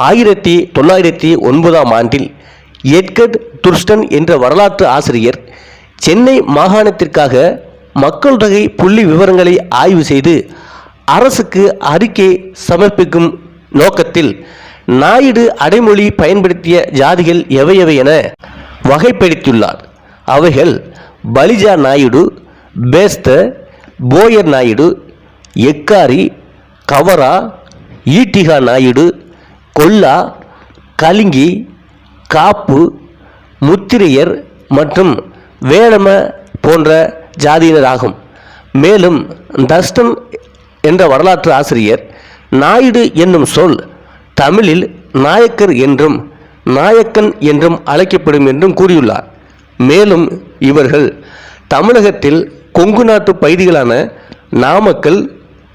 ஆயிரத்தி தொள்ளாயிரத்தி ஒன்பதாம் ஆண்டில் எட்கர்ட் துர்ஸ்டன் என்ற வரலாற்று ஆசிரியர் சென்னை மாகாணத்திற்காக மக்கள் தொகை புள்ளி விவரங்களை ஆய்வு செய்து அரசுக்கு அறிக்கை சமர்ப்பிக்கும் நோக்கத்தில் நாயுடு அடைமொழி பயன்படுத்திய ஜாதிகள் எவையவை என வகைப்படுத்தியுள்ளார். அவைகள் பலிஜா நாயுடு பேஸ்த போயர் நாயுடு எக்காரி கவரா ஈட்டிகா நாயுடு கொல்லா கலிங்கி காப்பு முத்திரையர் மற்றும் வேடம போன்ற ஜாதியினராகும். மேலும் தஷ்டம் என்ற வரலாற்று ஆசிரியர் நாயுடு என்னும் சொல் தமிழில் நாயக்கர் என்றும் நாயக்கன் என்றும் அழைக்கப்படும் என்றும் கூறியுள்ளார். மேலும் இவர்கள் தமிழகத்தில் கொங்கு நாட்டு பகுதிகளான நாமக்கல்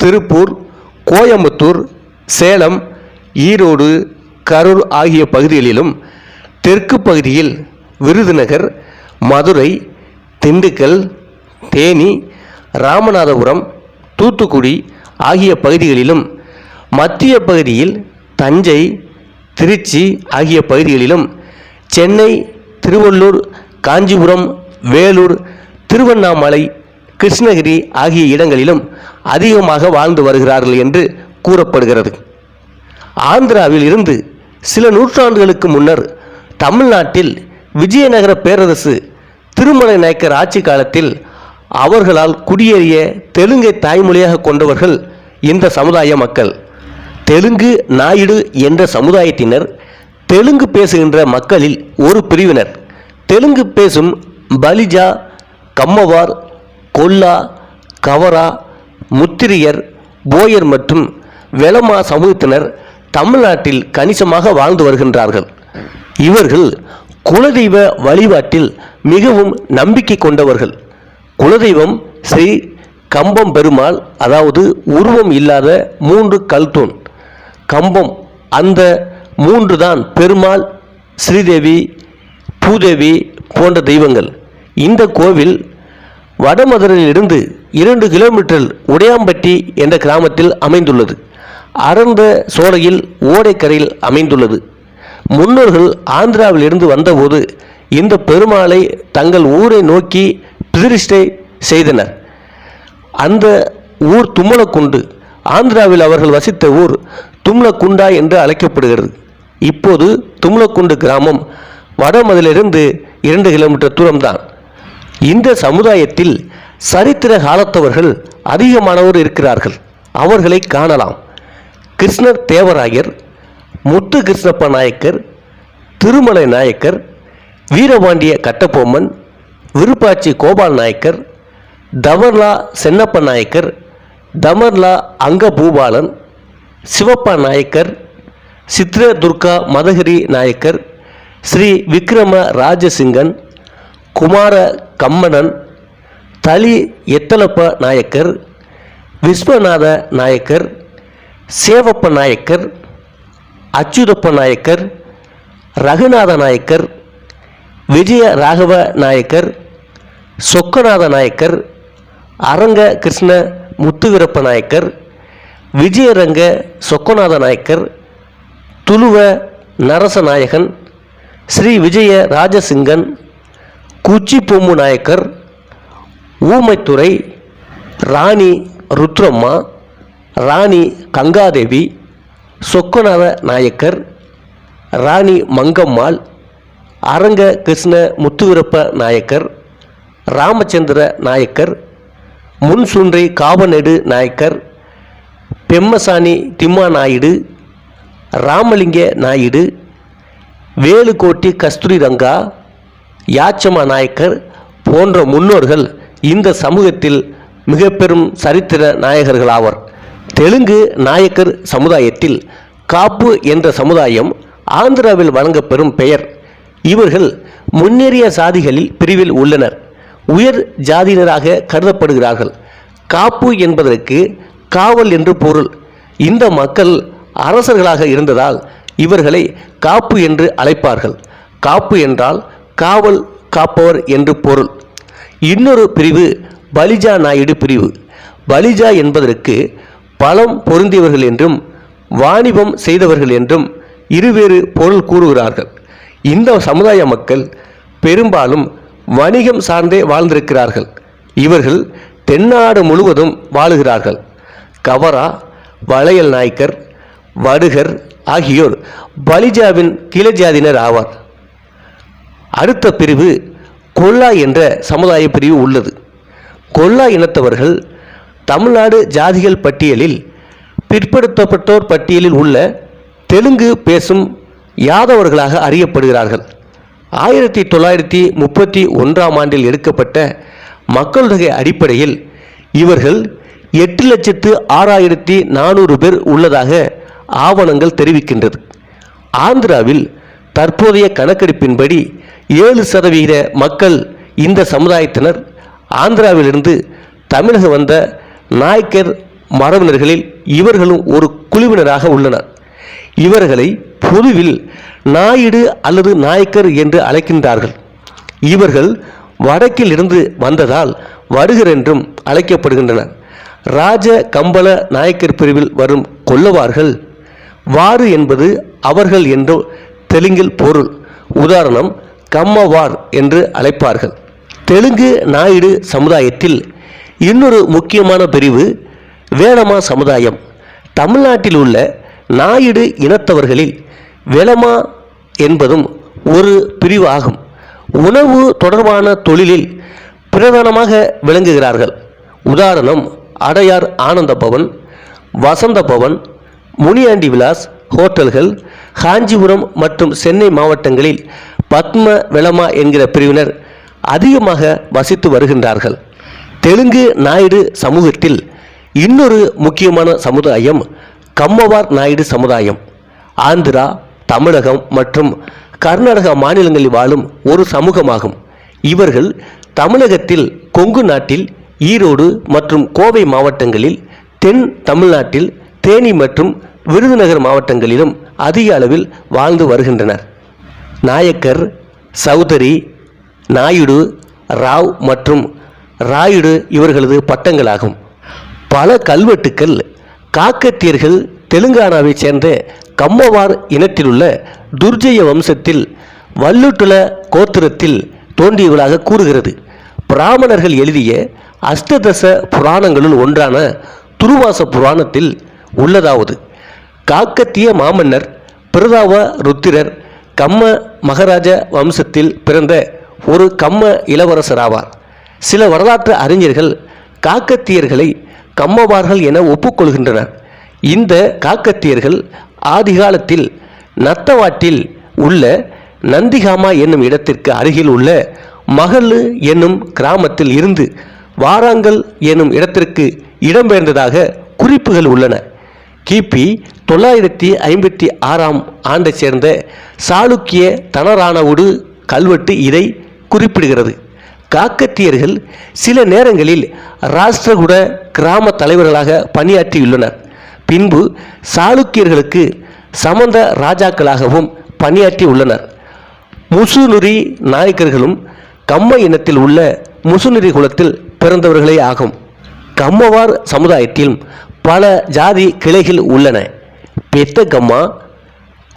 திருப்பூர் கோயம்புத்தூர் சேலம் ஈரோடு கரூர் ஆகிய பகுதிகளிலும் தெற்கு பகுதியில் விருதுநகர் மதுரை திண்டுக்கல் தேனி ராமநாதபுரம் தூத்துக்குடி ஆகிய பகுதிகளிலும் மத்திய பகுதியில் தஞ்சை திருச்சி ஆகிய பகுதிகளிலும் சென்னை திருவள்ளூர் காஞ்சிபுரம் வேலூர் திருவண்ணாமலை கிருஷ்ணகிரி ஆகிய இடங்களிலும் அதிகமாக வாழ்ந்து வருகிறார்கள் என்று கூறப்படுகிறது. ஆந்திராவில் இருந்து சில நூற்றாண்டுகளுக்கு முன்னர் தமிழ்நாட்டில் விஜயநகர பேரரசு திருமலை நாயக்கர் ஆட்சி காலத்தில் அவர்களால் குடியேறிய தெலுங்கை தாய்மொழியாக கொண்டவர்கள் இந்த சமுதாய மக்கள். தெலுங்கு நாயுடு என்ற சமுதாயத்தினர் தெலுங்கு பேசுகின்ற மக்களில் ஒரு பிரிவினர். தெலுங்கு பேசும் பலிஜா கம்மவார் கொல்லா கவரா முத்திரியர் போயர் மற்றும் வெளமா சமூகத்தினர் தமிழ்நாட்டில் கணிசமாக வாழ்ந்து வருகின்றார்கள். இவர்கள் குலதெய்வ வழிபாட்டில் மிகவும் நம்பிக்கை கொண்டவர்கள். குலதெய்வம் ஸ்ரீ கம்பம் பெருமாள் அதாவது உருவம் இல்லாத மூன்று கல்தூண். கம்பம் அந்த மூன்று தான் பெருமாள் ஸ்ரீதேவி பூதேவி போன்ற தெய்வங்கள். இந்த கோவில் வடமதுரையிலிருந்து இரண்டு கிலோமீட்டர் உடையாம்பட்டி என்ற கிராமத்தில் அமைந்துள்ளது. அடர்ந்த சோலையில் ஓடைக்கரையில் அமைந்துள்ளது. முன்னோர்கள் ஆந்திராவிலிருந்து வந்தபோது இந்த பெருமாளை தங்கள் ஊரை நோக்கி பிரதிஷ்டை செய்தனர். அந்த ஊர் தும்மலக்குண்டு. ஆந்திராவில் அவர்கள் வசித்த ஊர் தும்லக்குண்டா என்று அழைக்கப்படுகிறது. இப்போது தும்லக்குண்டு கிராமம் வடமதிலிருந்து இரண்டு கிலோமீட்டர் தூரம்தான். இந்த சமுதாயத்தில் சரித்திர காலத்தவர்கள் அதிகமானவர் இருக்கிறார்கள். அவர்களை காணலாம். கிருஷ்ணர் தேவராயர் முத்து கிருஷ்ணப்ப நாயக்கர் திருமலை நாயக்கர் வீரபாண்டிய கட்டபொம்மன் விருப்பாச்சி கோபால் நாயக்கர் தவர்லா சென்னப்ப நாயக்கர் தமர்லா அங்கபூபாலன் சிவப்பா நாயக்கர் சித்ரதுர்கா மதகிரி நாயக்கர் ஸ்ரீ விக்ரம ராஜசிங்கன் குமார கம்மணன் தளி எத்தலப்ப நாயக்கர் விஸ்வநாத நாயக்கர் சேவப்ப நாயக்கர் அச்சுதப்ப நாயக்கர் ரகுநாத நாயக்கர் விஜய ராகவ நாயக்கர் சொக்கநாத நாயக்கர் அரங்க கிருஷ்ண முத்துவீரப்ப நாயக்கர் விஜயரங்க சொக்கநாத நாயக்கர் துளுவ நரசநாயகன் ஸ்ரீ விஜய ராஜசிங்கன் குச்சி பொம்மு நாயக்கர் ஊமைத்துறை ராணி ருத்ரம்மா ராணி கங்காதேவி சொக்கநாத நாயக்கர் ராணி மங்கம்மாள் அரங்க கிருஷ்ண முத்துவிரப்ப நாயக்கர் ராமச்சந்திர நாயக்கர் முன்சுன்றை காவநெடு நாயக்கர் பெம்மசாணி திம்மா நாயுடு ராமலிங்க நாயுடு வேலுக்கோட்டி கஸ்தூரி ரங்கா யாச்சமா நாயக்கர் போன்ற முன்னோர்கள் இந்த சமூகத்தில் மிக பெரும் சரித்திர நாயகர்களாவர் தெலுங்கு நாயக்கர் சமுதாயத்தில் காப்பு என்ற சமுதாயம் ஆந்திராவில் வழங்கப்பெறும் பெயர். இவர்கள் முன்னேறிய சாதிகளில் பிரிவில் உள்ளனர். உயர் ஜாதியினராக கருதப்படுகிறார்கள். காப்பு என்பதற்கு காவல் என்று பொருள். இந்த மக்கள் அரசர்களாக இருந்ததால் இவர்களை காப்பு என்று அழைப்பார்கள். காப்பு என்றால் காவல் காப்பவர் என்று பொருள். இன்னொரு பிரிவு பலிஜா நாயுடு பிரிவு. பலிஜா என்பதற்கு பலம் பொருந்தியவர்கள் என்றும் வாணிபம் செய்தவர்கள் என்றும் இருவேறு பொருள் கூறுகிறார்கள். இந்த சமுதாய மக்கள் பெரும்பாலும் வணிகம் சார்ந்தே வாழ்ந்திருக்கிறார்கள். இவர்கள் தென்னாடு முழுவதும் வாழுகிறார்கள். கவரா வளையல் நாய்க்கர் வடுகர் ஆகியோர் பலிஜாவின் கிளஜாதினர் ஆவார். அடுத்த பிரிவு கொல்லா என்ற சமுதாய பிரிவு உள்ளது. கொல்லா இனத்தவர்கள் தமிழ்நாடு ஜாதிகள் பட்டியலில் பிற்படுத்தப்பட்டோர் பட்டியலில் உள்ள தெலுங்கு பேசும் யாதவர்களாக அறியப்படுகிறார்கள். ஆயிரத்தி தொள்ளாயிரத்தி முப்பத்தி ஒன்றாம் ஆண்டில் எடுக்கப்பட்ட மக்கள் தொகை அடிப்படையில் இவர்கள் எட்டு லட்சத்து ஆறாயிரத்தி நானூறு பேர் உள்ளதாக ஆவணங்கள் தெரிவிக்கின்றது. ஆந்திராவில் தற்போதைய கணக்கெடுப்பின்படி ஏழு சதவிகித மக்கள் இந்த சமுதாயத்தினர் ஆந்திராவிலிருந்து தமிழகம் வந்த நாயக்கர் மரபினர்களில் இவர்களும் ஒரு குழுவினராக உள்ளனர். இவர்களை பொதுவில் நாயுடு அல்லது நாயக்கர் என்று அழைக்கின்றார்கள். இவர்கள் வடக்கில் இருந்து வந்ததால் வருகர் என்றும் அழைக்கப்படுகின்றனர். ராஜ கம்பள நாயக்கர் பிரிவில் வரும் கொல்லவார்கள் வாறு என்பது அவர்கள் என்றோ தெலுங்கில் பொருள். உதாரணம் கம்மவார் என்று அழைப்பார்கள். தெலுங்கு நாயுடு சமுதாயத்தில் இன்னொரு முக்கியமான பிரிவு வேளமா சமுதாயம். தமிழ்நாட்டில் உள்ள நாயுடு இனத்தவர்களில் வேளமா என்பதும் ஒரு பிரிவு ஆகும் உணவு தொடர்பான தொழிலில் பிரதானமாக விளங்குகிறார்கள். உதாரணம் அடையார் ஆனந்த பவன் வசந்த பவன் முனியாண்டி விலாஸ் ஹோட்டல்கள் காஞ்சிபுரம் மற்றும் சென்னை மாவட்டங்களில் பத்ம வெளமா என்கிற பிரிவினர் அதிகமாக வசித்து வருகின்றார்கள். தெலுங்கு நாயுடு சமூகத்தில் இன்னொரு முக்கியமான சமுதாயம் கம்மவார் நாயுடு சமுதாயம். ஆந்திரா தமிழகம் மற்றும் கர்நாடக மாநிலங்களில் வாழும் ஒரு சமூகமாகும். இவர்கள் தமிழகத்தில் கொங்கு நாட்டில் ஈரோடு மற்றும் கோவை மாவட்டங்களில் தென் தமிழ்நாட்டில் தேனி மற்றும் விருதுநகர் மாவட்டங்களிலும் அதிக அளவில் வாழ்ந்து வருகின்றனர். நாயக்கர் சௌதரி நாயுடு ராவ் மற்றும் ராயுடு இவர்களது பட்டங்களாகும். பல கல்வெட்டுக்கள் காக்கத்தியர்கள் தெலுங்கானாவைச் சேர்ந்த கம்மவார் இனத்திலுள்ள துர்ஜய வம்சத்தில் வல்லுட்டுல கோத்திரத்தில் தோன்றியவர்களாக கூறுகிறது. பிராமணர்கள் எழுதிய அஷ்டதச புராணங்களுள் ஒன்றான துருவாச புராணத்தில் உள்ளதாவது. காக்கத்திய மாமன்னர் பிரதாவ ருத்திரர் கம்ம மகாராஜ வம்சத்தில் பிறந்த ஒரு கம்ம இளவரசராவார். சில வரலாற்று அறிஞர்கள் காக்கத்தியர்களை கம்மவார்கள் என ஒப்புக்கொள்கின்றனர். இந்த காக்கத்தியர்கள் ஆதிகாலத்தில் நத்தவாட்டில் உள்ள நந்திகாமா என்னும் இடத்திற்கு அருகில் உள்ள மகளு என்னும் கிராமத்தில் இருந்து வாராங்கல் என்னும் இடத்திற்கு இடம்பெயர்ந்ததாக குறிப்புகள் உள்ளன. கிபி தொள்ளாயிரத்தி ஐம்பத்தி ஆறாம் ஆண்டைச் சேர்ந்த சாளுக்கிய தனரானவுடு கல்வெட்டு இதை குறிப்பிடுகிறது. காக்கத்தியர்கள் சில நேரங்களில் ராஷ்டிரகுட கிராம தலைவர்களாக பணியாற்றியுள்ளனர். பின்பு சாளுக்கியர்களுக்கு சமந்த ராஜாக்களாகவும் பணியாற்றி உள்ளனர் முசுநுரி நாயக்கர்களும் கம்ம இனத்தில் உள்ள முசுநுரி குலத்தில் பிறந்தவர்களே ஆகும். கம்மவார் சமுதாயத்தில் பல ஜாதி கிளைகள் உள்ளன. பெத்த கம்மா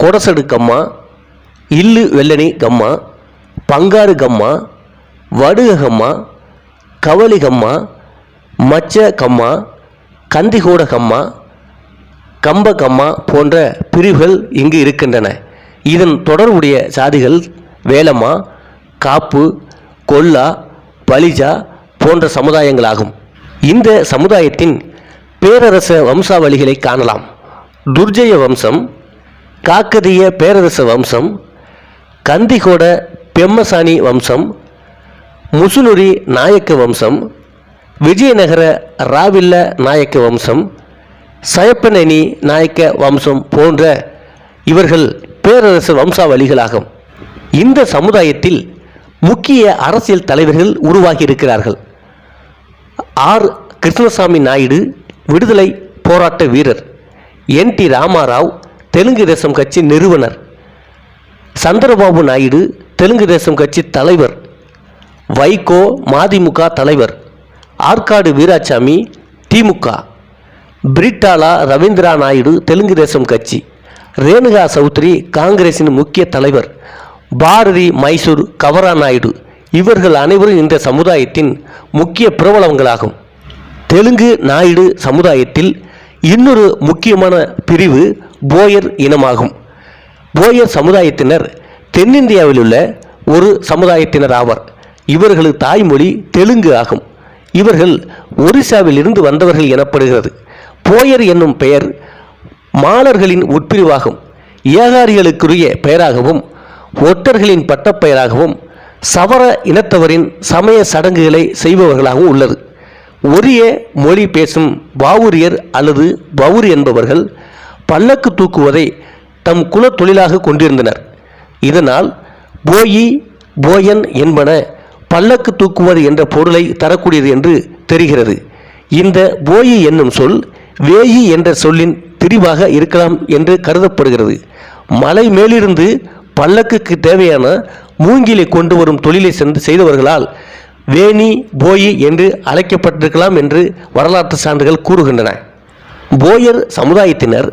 கொடசடு கம்மா இல்லு வெள்ளனி கம்மா பங்காரு கம்மா வடுககம்மா கவலிகம்மா மச்ச கம்மா கந்திகோட கம்மா கம்பகம்மா போன்ற பிரிவுகள் இங்கு இருக்கின்றன. இதன் தொடர்புடைய சாதிகள் வேலம்மா காப்பு கொல்லா பலிஜா போன்ற சமுதாயங்களாகும். இந்த சமுதாயத்தின் பேரரச வம்சாவளிகளை காணலாம். துர்ஜய வம்சம் காக்கதிய பேரரச வம்சம் கந்திகோட பெம்மசாணி வம்சம் முசுனுரி நாயக்க வம்சம் விஜயநகர ராவில்ல நாயக்க வம்சம் சயப்பனனி நாயக்க வம்சம் போன்ற இவர்கள் பேரரசு வம்சாவளிகளாகும். இந்த சமுதாயத்தில் முக்கிய அரசியல் தலைவர்கள் உருவாகி இருக்கிறார்கள் ஆர். கிருஷ்ணசாமி நாயுடு விடுதலை போராட்ட வீரர். என். டி. ராமாராவ் தெலுங்கு தேசம் கட்சி நிறுவனர். சந்திரபாபு நாயுடு தெலுங்கு தேசம் கட்சி தலைவர். வைகோ மதிமுக தலைவர். ஆற்காடு வீராசாமி திமுக. பிரிட்டாலா ரவீந்திரா நாயுடு தெலுங்கு தேசம் கட்சி. ரேணுகா சௌத்ரி காங்கிரசின் முக்கிய தலைவர். பாரதி மைசூர் கவரா நாயுடு. இவர்கள் அனைவரும் இந்த சமுதாயத்தின் முக்கிய பிரபலங்களாகும். தெலுங்கு நாயுடு சமுதாயத்தில் இன்னொரு முக்கியமான பிரிவு போயர் இனமாகும். போயர் சமுதாயத்தினர் தென்னிந்தியாவில் உள்ள ஒரு சமுதாயத்தினர் ஆவர். இவர்களது தாய்மொழி தெலுங்கு ஆகும். இவர்கள் ஒரிசாவில் இருந்து வந்தவர்கள் எனப்படுகிறது. போயர் என்னும் பெயர் மாலர்களின் உட்பிரிவாகும். ஏகாரிகளுக்குரிய பெயராகவும் ஒட்டர்களின் பட்டப்பெயராகவும் சவர இனத்தவரின் சமய சடங்குகளை செய்பவர்களாகவும் உள்ளது. ஒரிய மொழி பேசும் பாவூரியர் அல்லது பவுர் என்பவர்கள் பல்லக்கு தூக்குவதை தம் குல தொழிலாக கொண்டிருந்தனர். இதனால் போயி போயன் என்பன பல்லக்கு தூக்குவது என்ற பொருளை தரக்கூடியது என்று தெரிகிறது. இந்த போயி என்னும் சொல் வேயி என்ற சொல்லின் திரிவாக இருக்கலாம் என்று கருதப்படுகிறது. மலை மேலிருந்து பல்லக்குக்கு தேவையான மூங்கிலை கொண்டு வரும் தொழிலை சென்று செய்தவர்களால் வேணி போயி என்று அழைக்கப்பட்டிருக்கலாம் என்று வரலாற்று சான்றுகள் கூறுகின்றன. போயர் சமுதாயத்தினர்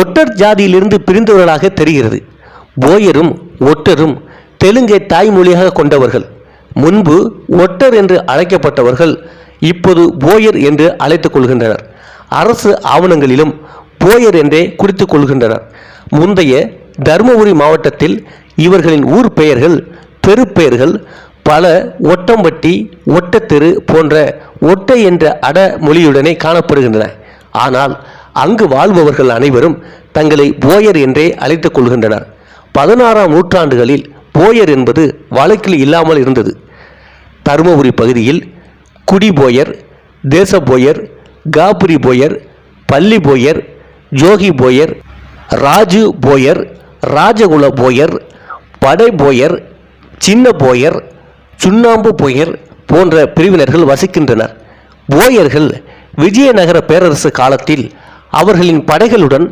ஒட்டர் ஜாதியிலிருந்து பிரிந்தவர்களாக தெரிகிறது. போயரும் ஒட்டரும் தெலுங்கை தாய்மொழியாக கொண்டவர்கள். முன்பு ஒட்டர் என்று அழைக்கப்பட்டவர்கள் இப்போது போயர் என்று அழைத்துக் கொள்கின்றனர். அரசு ஆவணங்களிலும் போயர் என்றே குறித்துக் கொள்கின்றனர். முந்தைய தருமபுரி மாவட்டத்தில் இவர்களின் ஊர் பெயர்கள் தெருப்பெயர்கள் பல ஒட்டம்பட்டி ஒட்டத்தெரு போன்ற ஒட்டை என்ற அட மொழியுடனே காணப்படுகின்றன. ஆனால் அங்கு வாழ்பவர்கள் அனைவரும் தங்களை போயர் என்றே அழைத்துக் கொள்கின்றனர். பதினாறாம் நூற்றாண்டுகளில் போயர் என்பது வழக்கில் இல்லாமல் இருந்தது. தருமபுரி பகுதியில் குடி போயர் தேச போயர் காபுரி போயர் பள்ளி போயர் ஜோகி போயர் ராஜு போயர் ராஜகுல போயர் படை போயர் சின்ன போயர் சுண்ணாம்பு போயர் போன்ற பிரிவினர்கள் வசிக்கின்றனர். போயர்கள் விஜயநகர பேரரசு காலத்தில் அவர்களின் படைகளுடன்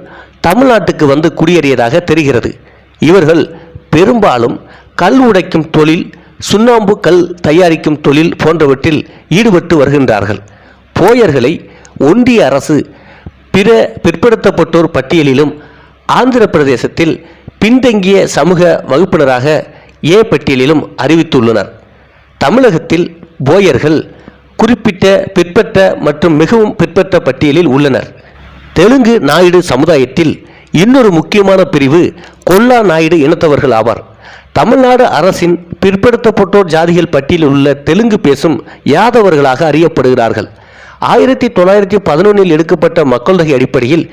தமிழ்நாட்டுக்கு வந்து குடியேறியதாக தெரிகிறது. இவர்கள் பெரும்பாலும் கல் உடைக்கும் தொழில் சுண்ணாம்பு கல் தயாரிக்கும் தொழில் போன்றவற்றில் ஈடுபட்டு வருகின்றார்கள். போயர்களை ஒன்றிய அரசு பிற பிற்படுத்தப்பட்டோர் பட்டியலிலும் ஆந்திர பிரதேசத்தில் பின்தங்கிய சமூக வகுப்பினராக ஏ பட்டியலிலும் அறிவித்துள்ளனர். தமிழகத்தில் போயர்கள் குறிப்பிட்ட பிற்பட்ட மற்றும் மிகவும் பிற்பட்ட பட்டியலில் உள்ளனர். தெலுங்கு நாயுடு சமுதாயத்தில் இன்னொரு முக்கியமான பிரிவு கொல்லா நாயுடு இனத்தவர்கள் ஆவார். தமிழ்நாடு அரசின் பிற்படுத்தப்பட்டோர் ஜாதிகள் பட்டியலில் உள்ள தெலுங்கு பேசும் யாதவர்களாக அறியப்படுகிறார்கள். ஆயிரத்தி தொள்ளாயிரத்தி பதினொன்றில் எடுக்கப்பட்ட மக்கள் தொகை அடிப்படையில்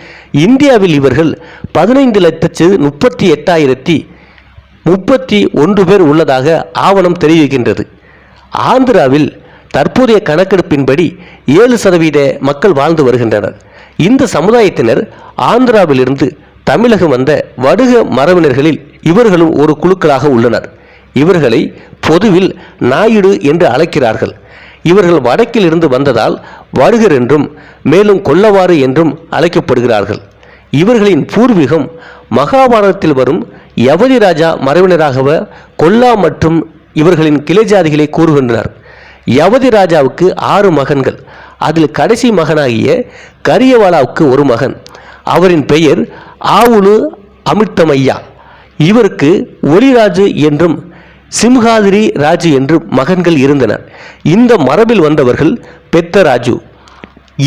இந்தியாவில் இவர்கள் பதினைந்து லட்சத்து முப்பத்தி எட்டாயிரத்தி முப்பத்தி ஒன்று பேர் உள்ளதாக ஆவணம் தெரிவிக்கின்றது. ஆந்திராவில் தற்போதைய கணக்கெடுப்பின்படி ஏழு சதவீத மக்கள் வாழ்ந்து வருகின்றனர். இந்த சமுதாயத்தினர் ஆந்திராவிலிருந்து தமிழகம் வந்த வடுக மரபினர்களில் இவர்களும் ஒரு குழுக்களாக உள்ளனர். இவர்களை பொதுவில் நாயுடு என்று அழைக்கிறார்கள். இவர்கள் வடக்கில் இருந்து வந்ததால் வருகர் என்றும் மேலும் கொல்லவாறு என்றும் அழைக்கப்படுகிறார்கள். இவர்களின் பூர்வீகம் மகாபாரதத்தில் வரும் யவதி ராஜா மரபினராகவ கொல்லா மற்றும் இவர்களின் கிளைஜாதிகளை கூறுகின்றனர் யவதி ராஜாவுக்கு ஆறு மகன்கள். அதில் கடைசி மகனாகிய கரியவாலாவுக்கு ஒரு மகன். அவரின் பெயர் ஆவுலு அமிர்தமையா இவருக்கு ஒளிராஜு என்றும் சிம்ஹாதிரி ராஜு என்று மகன்கள் இருந்தனர் இந்த மரபில் வந்தவர்கள் பெத்த ராஜு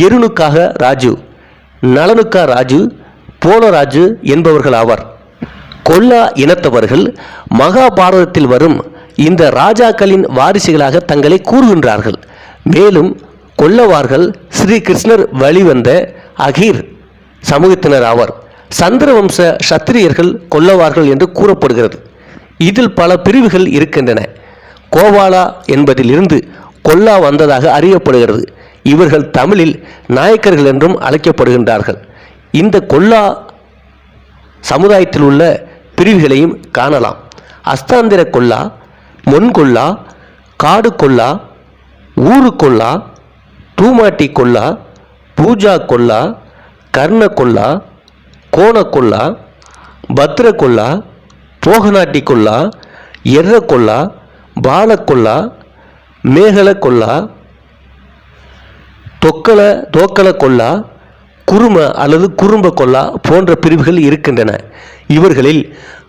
எருணுக்காக ராஜு நலனுக்கா ராஜு போலராஜு என்பவர்கள் ஆவார் கொல்லா இனத்தவர்கள் மகாபாரதத்தில் வரும் இந்த ராஜாக்களின் வாரிசுகளாக தங்களை கூறுகின்றார்கள். மேலும் கொல்லவார்கள் ஸ்ரீ கிருஷ்ணர் வழிவந்த அகீர் சமூகத்தினர் ஆவர். சந்திரவம்ச சத்திரியர்கள் கொல்லவார்கள் என்று கூறப்படுகிறது. இதில் பல பிரிவுகள் இருக்கின்றன. கோவாலா என்பதிலிருந்து கொல்லா வந்ததாக அறியப்படுகிறது. இவர்கள் தமிழில் நாயக்கர்கள் என்றும் அழைக்கப்படுகின்றார்கள். இந்த கொல்லா சமுதாயத்தில் உள்ள பிரிவுகளையும் காணலாம். அஸ்தாந்திர கொல்லா மொன்கொல்லா காடு கொல்லா ஊரு கொல்லா தூமாட்டி கொல்லா பூஜா கொல்லா கர்ண கொல்லா கோண கொல்லா பத்ர கொல்லா போகநாட்டி கொல்லா எர்ர கொல்லா பாலக்கொல்லா கொல்லா மேகல கொல்லா தொக்கல தோக்கல கொல்லா குரும அல்லது குறும்ப கொல்லா போன்ற பிரிவுகள் இருக்கின்றன. இவர்களில்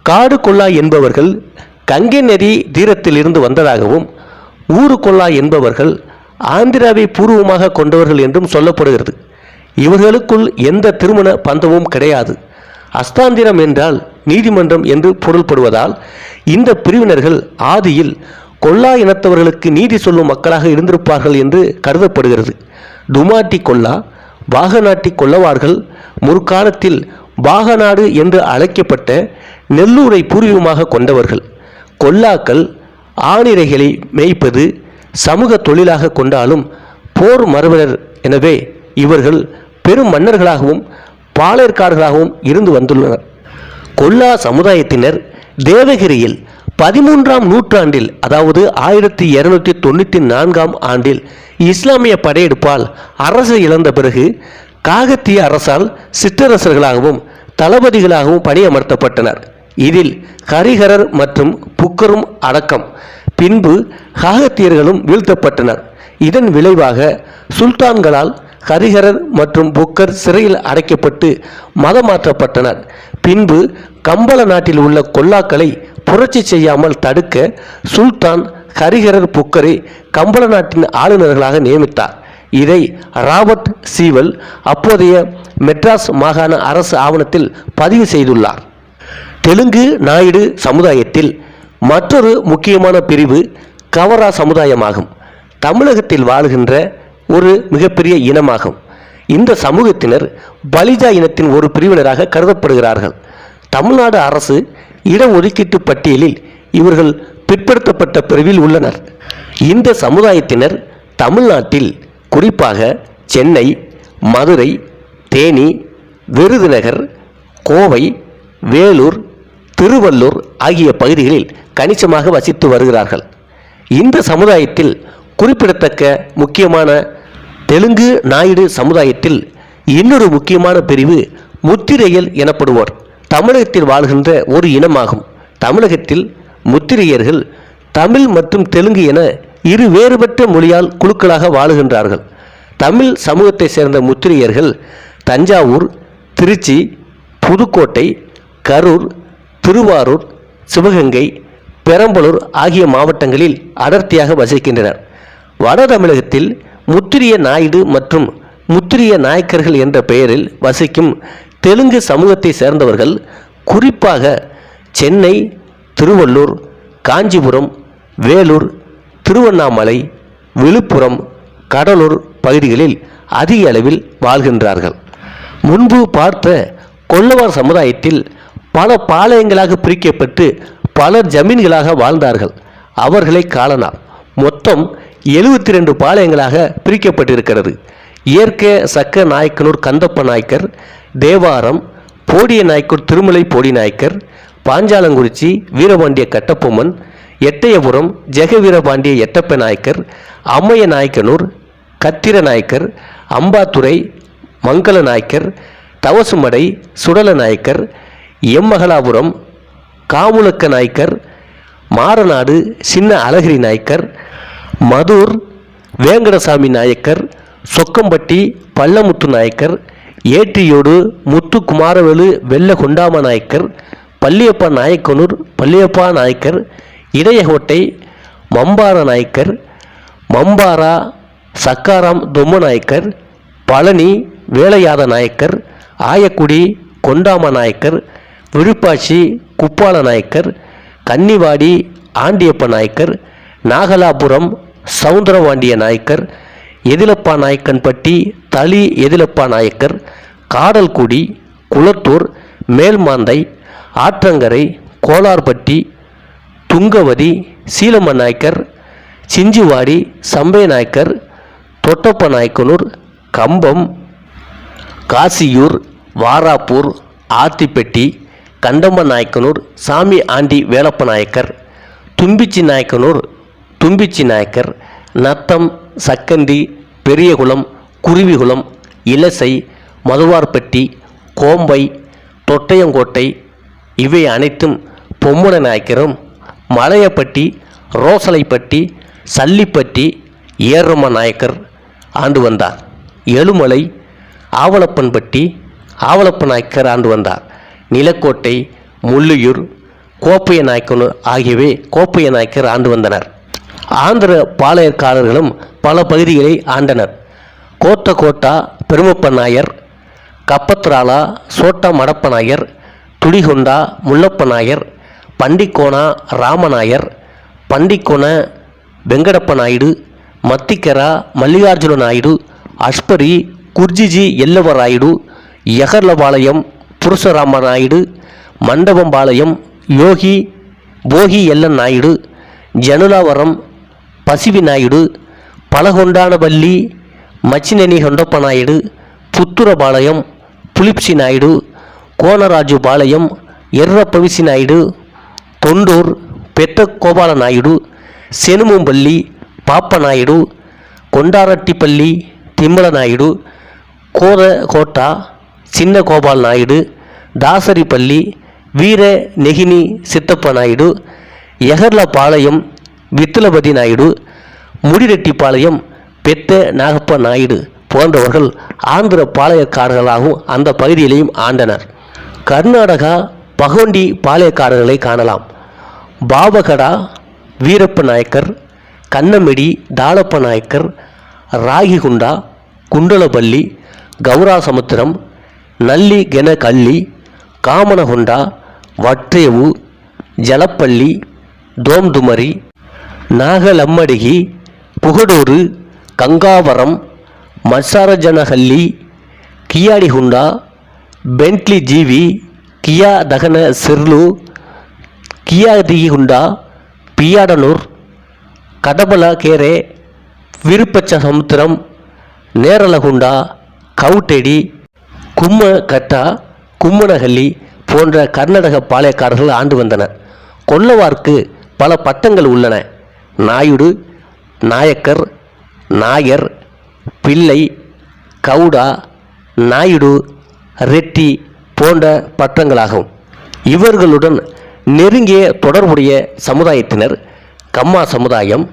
காடு கொல்லா என்பவர்கள் கங்கை நதி தீரத்திலிருந்து வந்ததாகவும் ஊரு கொல்லா என்பவர்கள் ஆந்திராவை பூர்வமாக கொண்டவர்கள் என்றும் சொல்லப்படுகிறது. இவர்களுக்குள் எந்த திருமண பந்தமும் கிடையாது. அஸ்தாந்திரம் என்றால் நீதிமன்றம் என்று பொருள்படுவதால் இந்த பிரிவினர்கள் ஆதியில் கொல்லா இனத்தவர்களுக்கு நீதி சொல்லும் மக்களாக இருந்திருப்பார்கள் என்று கருதப்படுகிறது. டுமாட்டி கொல்லா பாகநாட்டி கொல்லவார்கள் முற்காலத்தில் பாகநாடு என்று அழைக்கப்பட்ட நெல்லூரை பூர்வீகமாக கொண்டவர்கள். கொல்லாக்கள் ஆணிரைகளை மேய்ப்பது சமூக தொழிலாக கொண்டாலும் போர் மரபினர் எனவே இவர்கள் பெரும் மன்னர்களாகவும் பாளையர்காரர்களாகவும் இருந்து வந்துள்ளனர். கொல்லா சமுதாயத்தினர் தேவகிரியில் பதிமூன்றாம் நூற்றாண்டில் அதாவது ஆயிரத்தி இருநூற்றி தொண்ணூற்றி நான்காம் ஆண்டில் இஸ்லாமிய படையெடுப்பால் அரசு இழந்த பிறகு காகத்திய அரசால் சிற்றரசர்களாகவும் தளபதிகளாகவும் பணியமர்த்தப்பட்டனர். இதில் ஹரிஹரர் மற்றும் புக்கரும் அடக்கம். பின்பு காகத்தியர்களும் வீழ்த்தப்பட்டனர். இதன் விளைவாக சுல்தான்களால் ஹரிஹரர் மற்றும் புக்கர் சிறையில் அடைக்கப்பட்டு மதமாற்றப்பட்டனர். பின்பு கம்பள நாட்டில் உள்ள கொல்லாக்களை புரட்சி செய்யாமல் தடுக்க சுல்தான் ஹரிஹரர் புக்கரை கம்பள நாட்டின் ஆளுநர்களாக நியமித்தார். இதை ராபர்ட் சீவல் அப்போதைய மெட்ராஸ் மாகாண அரசு ஆவணத்தில் பதிவு செய்துள்ளார். தெலுங்கு நாயுடு சமுதாயத்தில் மற்றொரு முக்கியமான பிரிவு கவரா சமுதாயமாகும். தமிழகத்தில் வாழுகின்ற ஒரு மிகப்பெரிய இனமாகும். இந்த சமூகத்தினர் பலிஜா இனத்தின் ஒரு பிரிவினராக கருதப்படுகிறார்கள். தமிழ்நாடு அரசு இடஒதுக்கீட்டு பட்டியலில் இவர்கள் பிற்படுத்தப்பட்ட பிரிவில் உள்ளனர். இந்த சமுதாயத்தினர் தமிழ்நாட்டில் குறிப்பாக சென்னை மதுரை தேனி விருதுநகர் கோவை வேலூர் திருவள்ளூர் ஆகிய பகுதிகளில் கணிசமாக வசித்து வருகிறார்கள். இந்த சமுதாயத்தில் குறிப்பிடத்தக்க முக்கியமான தெலுங்கு நாயுடு சமுதாயத்தில் இன்னொரு முக்கியமான பிரிவு முத்திரையல் எனப்படுவோர். தமிழகத்தில் வாழ்கின்ற ஒரு இனமாகும். தமிழகத்தில் முத்திரையர்கள் தமிழ் மற்றும் தெலுங்கு என இரு வேறுபட்ட மொழியால் குழுக்களாக வாழுகின்றார்கள். தமிழ் சமூகத்தை சேர்ந்த முத்திரையர்கள் தஞ்சாவூர் திருச்சி புதுக்கோட்டை கரூர் திருவாரூர் சிவகங்கை பெரம்பலூர் ஆகிய மாவட்டங்களில் அடர்த்தியாக வசிக்கின்றனர். வட தமிழகத்தில் முத்திரிய நாயுடு மற்றும் முத்திரிய நாயக்கர்கள் என்ற பெயரில் வசிக்கும் தெலுங்கு சமூகத்தை சேர்ந்தவர்கள் குறிப்பாக சென்னை திருவள்ளூர் காஞ்சிபுரம் வேலூர் திருவண்ணாமலை விழுப்புரம் கடலூர் பகுதிகளில் அதிக அளவில் வாழ்கின்றார்கள். முன்பு பார்த்த கொல்லவார் சமுதாயத்தில் பல பாளையங்களாக பிரிக்கப்பட்டு பலர் ஜமீன்களாக வாழ்ந்தார்கள். அவர்களை காணலாம் மொத்தம் எழுபத்தி ரெண்டு பாளையங்களாக பிரிக்கப்பட்டிருக்கிறது. இயற்கை சக்க நாயக்கனூர் கந்தப்ப நாயக்கர் தேவாரம் போடிய நாயக்கர் திருமலை போடி நாயக்கர் பாஞ்சாலங்குறிச்சி வீரபாண்டிய கட்டப்பொம்மன் எட்டயபுரம் ஜெகவீரபாண்டிய எட்டப்ப நாயக்கர் அம்மைய நாயக்கனூர் கத்திர நாயக்கர் அம்பாத்துறை மங்கள நாயக்கர் தவசுமடை சுடல நாயக்கர் எம்மகலாபுரம் காமுலக்க நாயக்கர் மாரநாடு சின்ன அழகிரி நாயக்கர் மதுர் வேங்கடசாமி நாயக்கர் சொக்கம்பட்டி பள்ளமுத்து நாயக்கர் ஏற்றியோடு முத்து குமாரவேலு வெள்ள கொண்டாம நாயக்கர் பள்ளியப்பா நாயக்கனூர் பள்ளியப்பா நாயக்கர் இடையகோட்டை மம்பார நாயக்கர் மம்பாரா சக்காராம் தொம்ம நாயக்கர் பழனி வேலையாத நாயக்கர் ஆயக்குடி கொண்டாம நாயக்கர் விழுப்பாச்சி குப்பால நாயக்கர் கன்னிவாடி ஆண்டியப்ப நாயக்கர் நாகலாபுரம் சவுந்தரவாண்டிய நாயக்கர் எதிலப்பா நாயக்கன்பட்டி தளி எதிலப்பா நாயக்கர் காடல்குடி குளத்தூர் மேல்மாந்தை ஆற்றங்கரை கோலார்பட்டி துங்கவதி சீலம்ம நாயக்கர் சிஞ்சுவாடி சம்பை நாயக்கர் தொட்டப்ப நாயக்கனூர் கம்பம் காசியூர் வாராப்பூர் ஆத்திப்பெட்டி கண்டம்ம நாயக்கனூர் சாமி ஆண்டி வேலப்ப நாயக்கர் தும்பிச்சி நாயக்கனூர் தும்பிச்சி நாயக்கர் நத்தம் சக்கந்தி பெரியகுளம் குருவிகுளம் இலசை மதுவார்பட்டி கோம்பை தொட்டையங்கோட்டை இவை அனைத்தும் பொம்முன நாயக்கரும் மலையப்பட்டி ரோசலைப்பட்டி சல்லிப்பட்டி ஏரம்ம நாயக்கர் ஆண்டு வந்தார். எழுமலை ஆவலப்பன்பட்டி ஆவலப்ப நாயக்கர் ஆண்டு வந்தார். நிலக்கோட்டை முள்ளியூர் கோப்பைய நாயக்கனு ஆகியவை கோப்பைய நாயக்கர் ஆண்டு வந்தனர். ஆந்திர பாளையக்காரர்களும் பல பகுதிகளை ஆண்டனர். கோட்ட கோட்டா பெருமப்ப நாயர் கப்பத்ராலா சோட்டா மடப்ப நாயர் துடிகொண்டா முல்லப்ப நாயர் பண்டிக்கோணா ராமநாயர் பண்டிக்கோண வெங்கடப்ப நாயுடு மத்திக்கரா மல்லிகார்ஜுன நாயுடு அஸ்பரி குர்ஜிஜி எல்லவராயுடு யகர்லபாளையம் புருஷராம நாயுடு மண்டபம்பாளையம் யோகி போகி எல்லன் நாயுடு ஜனுலாவரம் பசிவி நாயுடு பலகொண்டானபள்ளி மச்சினேனி ஹொண்டப்ப நாயுடு புத்துரபாளையம் புலிப்சி நாயுடு கோனராஜு பாளையம் எர்ரப்பவிசி நாயுடு தொண்டூர் பெத்த கோபால நாயுடு செனுமம்பள்ளி பாப்ப நாயுடு கொண்டாரட்டிப்பள்ளி திம்மல நாயுடு கோத கோட்டா சின்ன கோபால் நாயுடு தாசரிப்பள்ளி வீர நெகினி சித்தப்ப நாயுடு எகர்லபாளையம் வித்துலபதி நாயுடு முடிரெட்டிப்பாளையம் பெத்த நாகப்ப நாயுடு போன்றவர்கள் ஆந்திர பாளையக்காரர்களாகவும் அந்த பகுதியிலையும் ஆண்டனர். கர்நாடகா பகோண்டி பாளையக்காரர்களை காணலாம். பாபகடா வீரப்ப நாயக்கர் கண்ணமெடி தாளப்ப நாயக்கர் ராகிகுண்டா குண்டலபள்ளி கௌராசமுத்திரம் நல்லி கென கள்ளி காமனகுண்டா வற்றேவு ஜலப்பள்ளி தோம்துமரி நாகலம்மடிகி புகடூரு கங்காவரம் மசாரஜனஹள்ளி கியாடிகுண்டா பென்ட்லி ஜீவி கியா தகன சிர்லு கியாதிகுண்டா பியாடனூர் கடபல கேரே விருப்பச்ச சமுத்திரம் நேரலகுண்டா கவுட்டெடி கும்ம கட்டா கும்மனஹள்ளி போன்ற கர்நாடக பாளையக்காரர்கள் ஆண்டு வந்தனர். கொல்லவார்க்கு பல பட்டங்கள் உள்ளன. நாயுடு நாயக்கர் நாயர் பிள்ளை கவுடா நாயுடு ரெட்டி போன்ற பட்டங்களாகும். இவர்களுடன் நெருங்கிய தொடர்புடைய சமுதாயத்தினர் கம்மா சமுதாயம்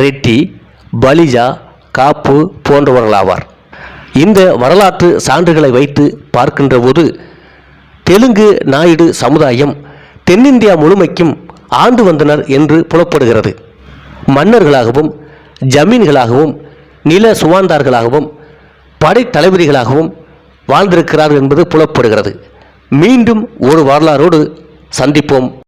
ரெட்டி பலிஜா காப்பு போன்றவர்களாவார். இந்த வரலாற்று சான்றுகளை வைத்து பார்க்கின்ற போது தெலுங்கு நாயுடு சமுதாயம் தென்னிந்தியா முழுமைக்கும் ஆண்டு வந்தனர் என்று புலப்படுகிறது. மன்னர்களாகவும் ஜமீன்களாகவும் நில சுவாந்தார்களாகவும் படைத்தளபதிகளாகவும் வாழ்ந்திருக்கிறார்கள் என்பது புலப்படுகிறது. மீண்டும் ஒரு வரலாறோடு சந்திப்போம்.